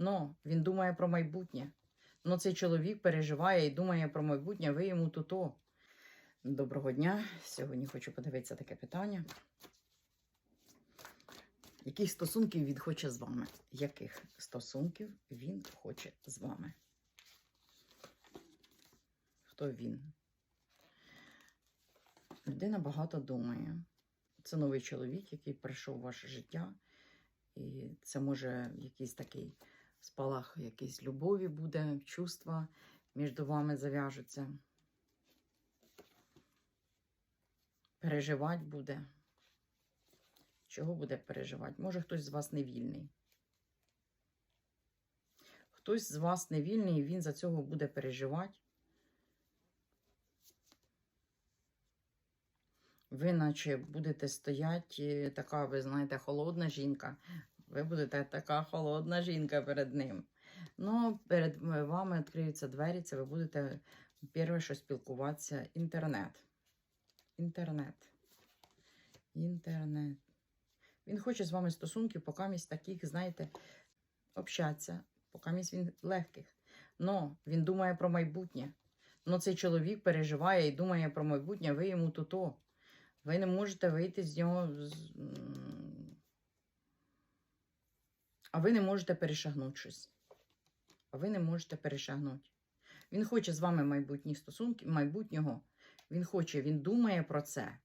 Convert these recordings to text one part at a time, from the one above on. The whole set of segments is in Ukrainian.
Но він думає про майбутнє. Ну, цей чоловік переживає і думає про майбутнє, ви йому то-то. Доброго дня. Сьогодні хочу подивитися таке питання. Яких стосунків він хоче з вами? Яких стосунків він хоче з вами? Хто він? Людина багато думає. Це новий чоловік, який прийшов в ваше життя. І це може якийсь такий спалах, якийсь любові буде, чувства між вами зав'яжуться. Переживати буде. Чого буде переживати? Може, хтось з вас не вільний. Хтось з вас не вільний, і він за цього буде переживати. Ви, наче, будете стояти, така, ви знаєте, холодна жінка. Ви будете така холодна жінка перед ним. Ну, перед вами відкриються двері, це ви будете перше, що спілкуватися, інтернет. Інтернет. Інтернет. Він хоче з вами стосунків, покамість таких, знаєте, общатися, покамість він легких. Но він думає про майбутнє. Но цей чоловік переживає і думає про майбутнє, ви йому то-то. Ви не можете вийти з нього. з- А ви не можете перешагнути щось. А ви не можете перешагнути. Він хоче з вами майбутні стосунки, майбутнього. Він хоче, він думає про це.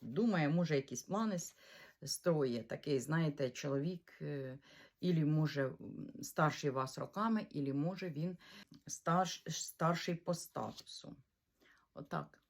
Думає, може, якісь плани строє. Такий, знаєте, чоловік, е, ілі може старший вас роками, ілі може він старш, старший по статусу. Отак.